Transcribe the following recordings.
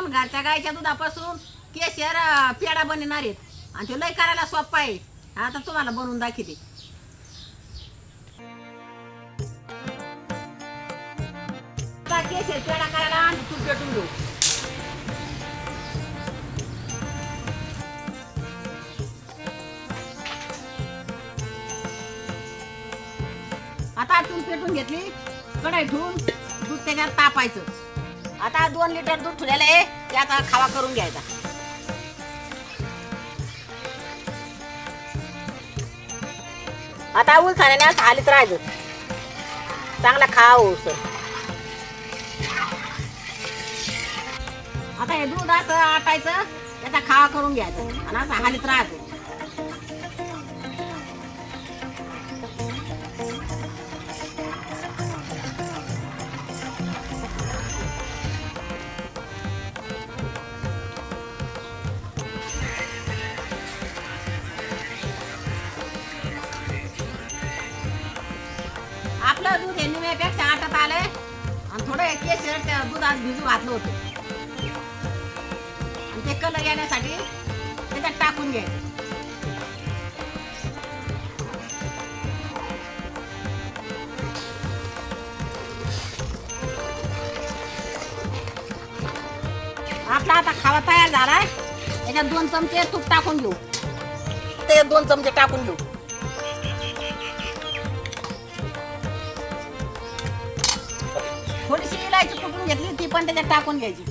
पासून घरच्या गायच्या दुधापासून केशर पेढा बनवणार आहेत. आणि ते लय करायला सोपा आहे. आता तुम्हाला बनवून दाखवते. आता केशर पेढा करायला आणि तूप पेटून घेऊ. आता तूप पेटून घेतली कढाई ठेवून दूध त्याच्यात तापायचं. आता दोन लिटर दूध ठेवलेलं आहे. आता खावा करून घ्यायचा. आता उलथाण्याने असं हालीत राहायचं. चांगला खाव सर आता हे दूध असं आटायचं त्याचा खावा करून घ्यायचं. आणि असं हालीत राहायचं. आपलं दूध हे निम्यापेक्षा आटत आलंय. आणि थोडं हे दूध त्या दुधात भिजू घातलं होतं. आणि ते कलर येण्यासाठी त्याच्यात टाकून घ्यायचं. आपला आता खावा तयार झालाय. त्याच्यात दोन चमचे तूप टाकून घेऊ. ते दोन चमचे टाकून घेऊ. थोडीशी इलायची घेतली ती पण त्याच्यात टाकून घ्यायची.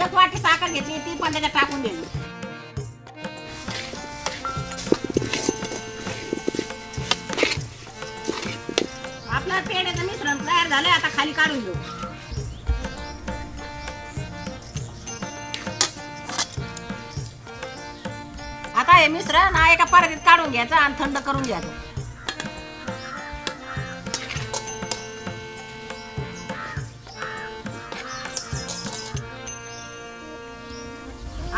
एक वाटी साखर घेतली ती पण त्याच्यात टाकून घ्यायची आपलं पेड्याचं मिश्रण तयार झालंय आता खाली काढून घेऊ. आहे मिश्रण हा एका परातीत काढून घ्यायचं आणि थंड करून घ्यायचं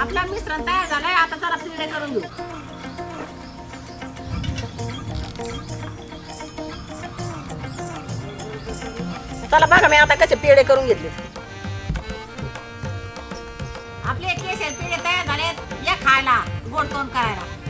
आपला मिश्रण तयार झालंय आता चला पिढे करून घेऊ. चला बघा मी आता कसे पेढे करून घेतले. आपले केस पेढे तयार झालेत. या खायला. गोड तोंड करायला.